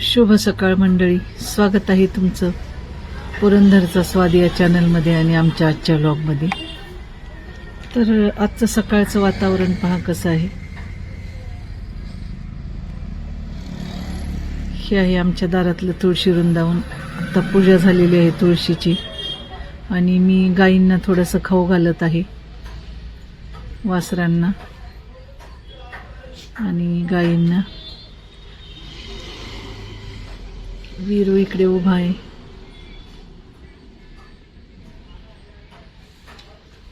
शुभ सकाळ मंडळी. स्वागत आहे तुमचं पुरंदरचा स्वाद या चॅनलमध्ये आणि आमच्या आजच्या ब्लॉगमध्ये तर आजचं सकाळचं वातावरण पहा कसं आहे. हे आहे आमच्या दारातलं तुळशी वृंदावन. आता पूजा झालेली आहे तुळशीची. आणि मी गाईंना थोडंसं खाऊ घालत आहे. वासरांना. आणि गाईंना वीरू इकडे उभा आहे.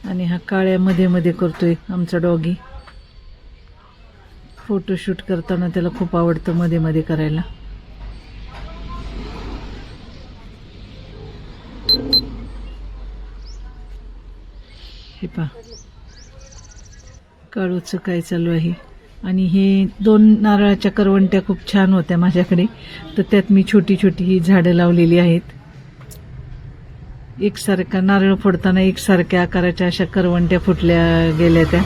आणि हा काळ्या मध्ये मध्ये करतोय आमचा डॉगी. फोटोशूट करताना त्याला खूप आवडतं मध्ये मध्ये करायला. हे पहा. काळूचं काय चालू आहे. आणि हे दोन नारळाच्या करवंट्या खूप छान होत्या माझ्याकडे. तर त्यात मी छोटी छोटी ही झाडं लावलेली आहेत. एकसारखा नारळ फोडताना एकसारख्या आकाराच्या अशा करवंट्या फुटल्या गेल्या त्या.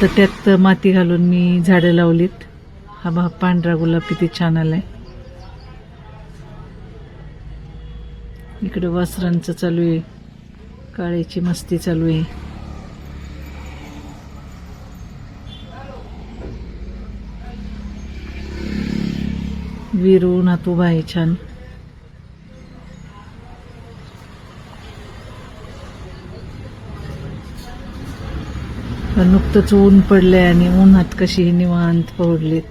तर त्यात माती घालून मी झाडं लावलीत. हा बा पांढरा गुलाब किती छान आलाय. इकडे वासरांचं चालू आहे. काळ्याची मस्ती चालू आहे. विरू नातू उभा आहे छान. नुकतंच ऊन पडलंय आणि उन्हात कशी निवांत पडलीत.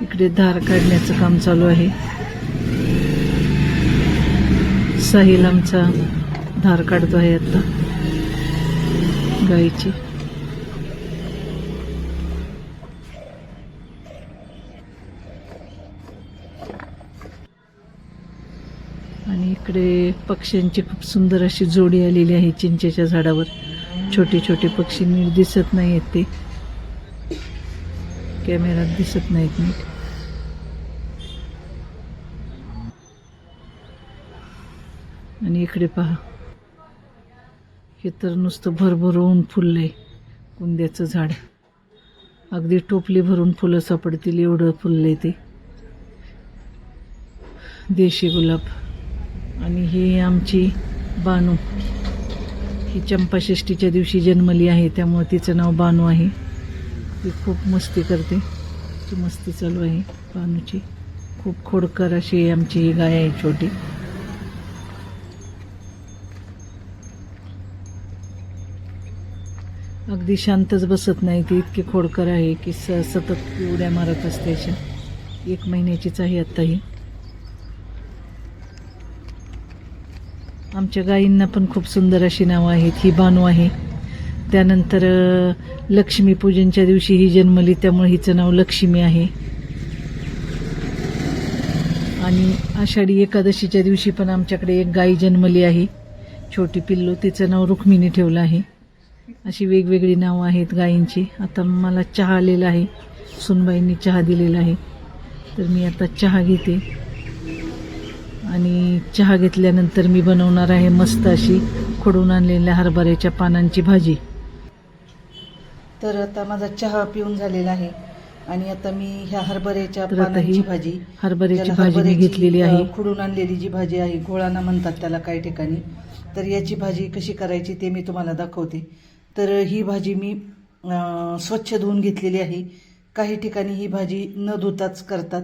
इकडे धार काढण्याचं काम चालू आहे. साहिल आमचा धार काढतो आहे आता. गाईची. आणि इकडे पक्ष्यांची खूप सुंदर अशी जोडी आलेली आहे चिंचेच्या झाडावर. छोटे छोटे पक्षी नीट दिसत नाहीत ते. कॅमेऱ्यात दिसत नाहीत नीट. आणि इकडे पहा. हे तर नुसतं भरभरून फुललंय कुंद्याचं झाड. अगदी टोपली भरून फुलं सापडतील एवढं फुललंय ते. देशी गुलाब. आणि ही आमची बानू. ही चंपाषष्टीच्या दिवशी जन्मली आहे त्यामुळे तिचं नाव बानू आहे. ती खूप मस्ती करते. ती मस्ती चालू आहे बानूची. खूप खोडकर अशी आमची ही गाय आहे छोटी. अगदी शांतच बसत नाही ती इतकी खोडकर आहे की स सतत उड्या मारत असते अशा. एक महिन्याचीच आहे आत्ता ही आमच्या गायींना पण खूप सुंदर अशी नावं आहेत. ही बानू आहे. त्यानंतर लक्ष्मीपूजनच्या दिवशी ही जन्मली त्यामुळे हिचं नाव लक्ष्मी आहे. आणि आषाढी एकादशीच्या दिवशी पण आमच्याकडे एक गाई जन्मली आहे. छोटी पिल्लू तिचं नाव रुक्मिणी ठेवलं आहे. अशी वेगवेगळी नावं आहेत गायींची. आता मला चहा आलेला आहे. सुनबाईंनी चहा दिलेला आहे. तर मी आता चहा घेते. आणि चहा घेतल्यानंतर मी बनवणार आहे मस्त अशी खोडून आणलेल्या हरभऱ्याच्या पानांची भाजी. तर आता माझा चहा पिऊन झालेला आहे. आणि आता मी ह्या हरभऱ्याच्या पानांची भाजी हरभऱ्याची भाजी मी घेतलेली आहे. खुडून आणलेली जी भाजी आहे घोळाना म्हणतात त्याला काही ठिकाणी. तर याची भाजी कशी करायची ते मी तुम्हाला दाखवते. तर ही भाजी मी स्वच्छ धुवून घेतलेली आहे. काही ठिकाणी ही भाजी न धुताच करतात.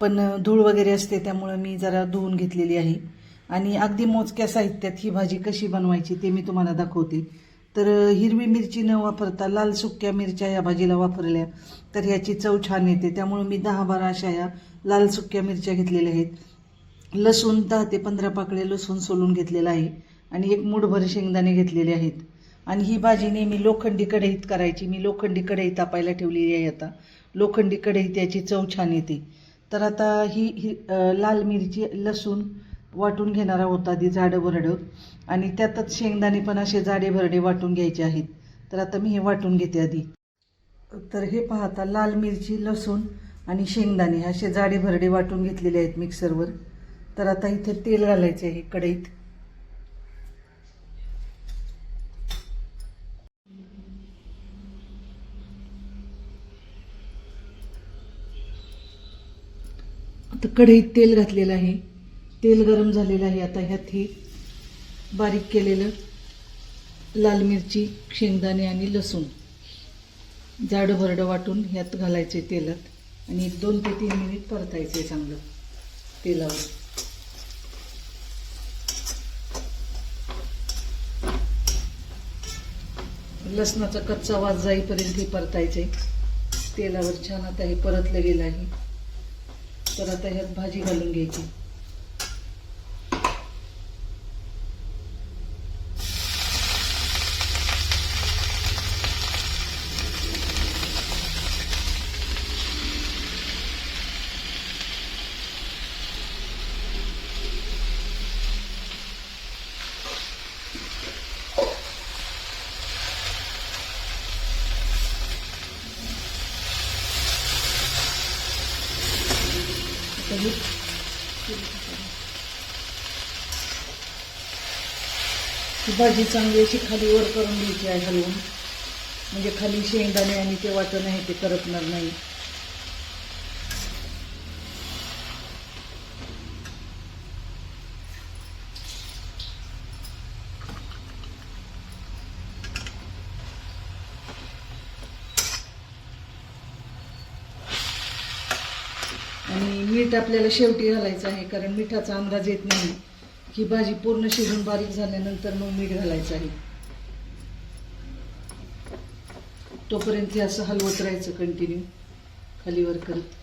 पण धूळ वगैरे असते त्यामुळं मी जरा धुवून घेतलेली आहे. आणि अगदी मोजक्या साहित्यात ही भाजी कशी बनवायची ते मी तुम्हाला दाखवते. तर हिरवी मिरची न वापरता लाल सुक्या मिरच्या या भाजीला वापरल्या तर ह्याची चव छान येते. त्यामुळे मी दहा बारा अशा या लाल सुक्या मिरच्या घेतलेल्या आहेत. लसूण दहा ते पंधरा पाकळे लसूण सोलून घेतलेला आहे आणि एक मूठभर शेंगदाणे घेतलेले आहेत. आणि ही भाजी नेहमी लोखंडी कढईत करायची. मी लोखंडी कढई तापायला ठेवलेली आहे आता. लोखंडी कढईत याची चव छान येते. तर आता ही ही लाल मिरची लसूण वाटून घेणार आहोत आधी झाडं भरडं आणि त्यातच शेंगदाणे पण असे जाडे भरडे वाटून घ्यायचे आहेत. तर आता मी हे वाटून घेते आधी. तर हे पाहता लाल मिरची लसूण आणि शेंगदाणे असे जाडे भरडे वाटून घेतलेले आहेत मिक्सरवर तर आता इथे तेल घालायचं आहे कढईत. आता कढईत तेल घातलेलं आहे. तेल गरम झालेलं आहे आता ह्यात हे बारीक केलेलं लाल मिरची शेंगदाणे आणि लसूण. जाडं भरडं वाटून ह्यात घालायचे तेलात. आणि दोन ते तीन मिनिट परतायचे चांगलं तेलावर. लसणाचा कच्चा वास जाईपर्यंत हे परतायचे. तेलावर छान आता हे परतलं गेलं आहे. तर आता ह्यात भाजी घालून घ्यायची. आता भाजी चांगली अशी खाली वर करून घ्यायची आहे हलवून. म्हणजे खाली शेंगदाणे आणि ते वाटण आहे ते करपणार नाही. आणि मीठ आपल्याला शेवटी घालायचं आहे कारण मिठाचा अंदाज येत नाही. ही भाजी पूर्ण शिजून बारीक झाल्यानंतर मग मीठ घालायचं आहे. तोपर्यंत हे असं हलवत राहायचं कंटिन्यू खालीवर करत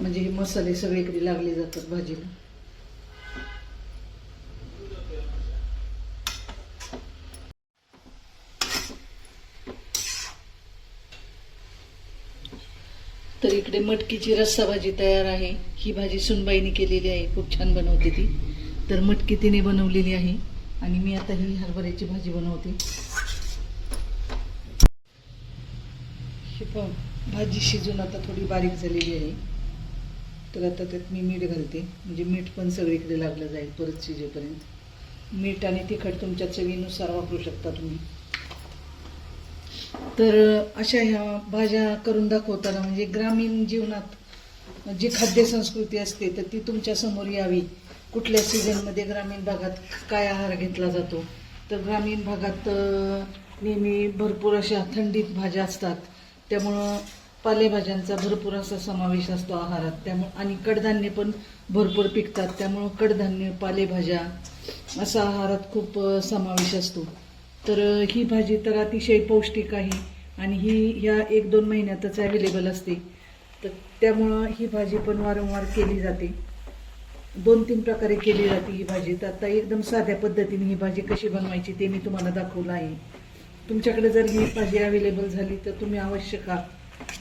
म्हणजे हे मसाले सगळीकडे लागले जातात भाजीला. तर इकडे मटकीची रस्सा भाजी तयार आहे. ही भाजी सुनबाईने केलेली आहे. खूप छान बनवते ती. तर मटकी तिने बनवलेली आहे. आणि मी आता ही हरभऱ्याची भाजी बनवते. ही पहा, भाजी शिजून आता थोडी बारीक झालेली आहे. तर आता त्यात मी मीठ घालते. म्हणजे मीठ पण सगळीकडे लागलं जाईल परत शिजेपर्यंत. मीठ आणि तिखट तुमच्या चवीनुसार वापरू शकता तुम्ही. तर अशा ह्या भाज्या करून दाखवताना म्हणजे ग्रामीण जीवनात जी खाद्य संस्कृती असते तर ती तुमच्यासमोर यावी. कुठल्या सीझनमध्ये ग्रामीण भागात काय आहार घेतला जातो? तर ग्रामीण भागात नेहमी भरपूर अशा थंडीत भाज्या असतात. त्यामुळं पालेभाज्यांचा भरपूर असा समावेश असतो आहारात. त्यामुळं आणि कडधान्य पण भरपूर पिकतात. त्यामुळं कडधान्य पालेभाज्या असा आहारात खूप समावेश असतो. तर ही भाजी तर अतिशय पौष्टिक आहे आणि ही ह्या एक दोन महिन्यातच अवेलेबल असते. तर त्यामुळं ही भाजी पण वारंवार केली जाते. दोन तीन प्रकारे केली जाते ही भाजी. तर आता एकदम साध्या पद्धतीने ही भाजी कशी बनवायची ते मी तुम्हाला दाखवलं आहे. तुमच्याकडे जर ही भाजी अवेलेबल झाली तर तुम्ही अवश्य खा.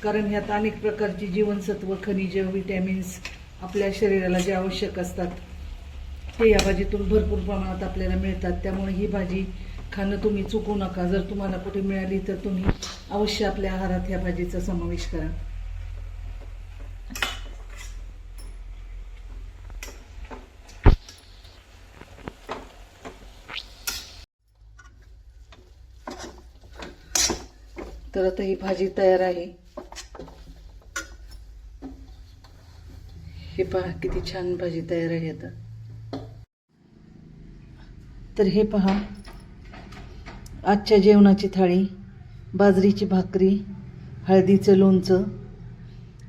कारण ह्यात अनेक प्रकारची जीवनसत्व खनिज विटॅमिन्स आपल्या शरीराला जे आवश्यक असतात ते या भाजीतून भरपूर प्रमाणात आपल्याला मिळतात. त्यामुळे ही भाजी खाणं तुम्ही चुकू नका. जर तुम्हाला कुठे मिळाली तर तुम्ही अवश्य आपल्या आहारात ह्या भाजीचा समावेश करा. तर आता ही भाजी तयार आहे. हे पहा किती छान भाजी तयार आहे आता. तर हे पहा आजच्या जेवणाची थाळी बाजरीची भाकरी हळदीचं लोणचं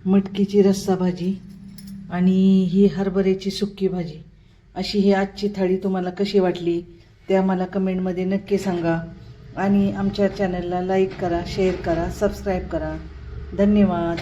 मटकीची रस्सा भाजी आणि ही हरभऱ्याची सुक्की भाजी. अशी ही आजची थाळी तुम्हाला कशी वाटली ते आम्हाला कमेंटमध्ये नक्की सांगा. आणि आमच्या चॅनलला लाईक करा शेअर करा सबस्क्राईब करा. धन्यवाद.